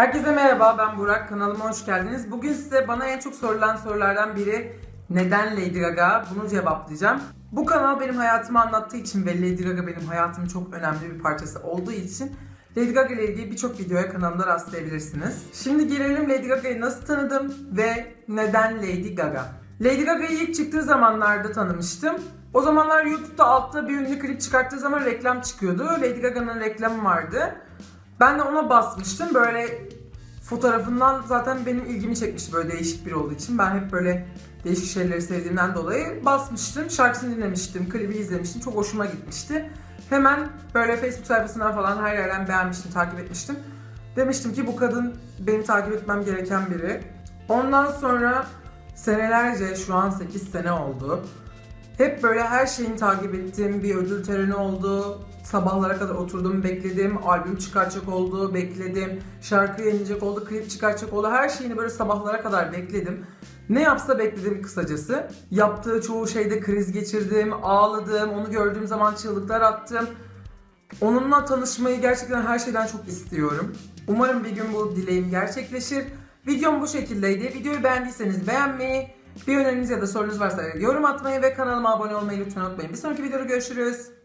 Herkese merhaba ben Burak kanalıma hoş geldiniz. Bugün size bana en çok sorulan sorulardan biri neden Lady Gaga bunu cevaplayacağım. Bu kanal benim hayatımı anlattığı için ve Lady Gaga benim hayatımın çok önemli bir parçası olduğu için Lady Gaga ile ilgili birçok videoya kanalımda rastlayabilirsiniz. Şimdi gelelim Lady Gaga'yı nasıl tanıdım ve neden Lady Gaga? Lady Gaga'yı ilk çıktığı zamanlarda tanımıştım. O zamanlar YouTube'da altta bir ünlü klip çıkarttığı zaman reklam çıkıyordu. Lady Gaga'nın reklamı vardı. Ben de ona basmıştım. Böyle fotoğrafından zaten benim ilgimi çekmişti böyle değişik biri olduğu için. Ben hep böyle değişik şeyleri sevdiğimden dolayı basmıştım. Şarkısını dinlemiştim, klibi izlemiştim. Çok hoşuma gitmişti. Hemen böyle Facebook sayfasından falan her yerden beğenmiştim, takip etmiştim. Demiştim ki bu kadın benim takip etmem gereken biri. Ondan sonra senelerce şu an 8 sene oldu. Hep böyle her şeyini takip ettiğim bir ödül töreni oldu. Sabahlara kadar oturdum bekledim. Albüm çıkartacak oldu bekledim. Şarkı yayınlayacak oldu, klip çıkartacak oldu. Her şeyini böyle sabahlara kadar bekledim. Ne yapsa bekledim kısacası. Yaptığı çoğu şeyde kriz geçirdim, ağladım. Onu gördüğüm zaman çığlıklar attım. Onunla tanışmayı gerçekten her şeyden çok istiyorum. Umarım bir gün bu dileğim gerçekleşir. Videom bu şekildeydi. Videoyu beğendiyseniz beğenmeyi, bir öneriniz ya da sorunuz varsa yorum atmayı ve kanalıma abone olmayı lütfen unutmayın. Bir sonraki videoda görüşürüz.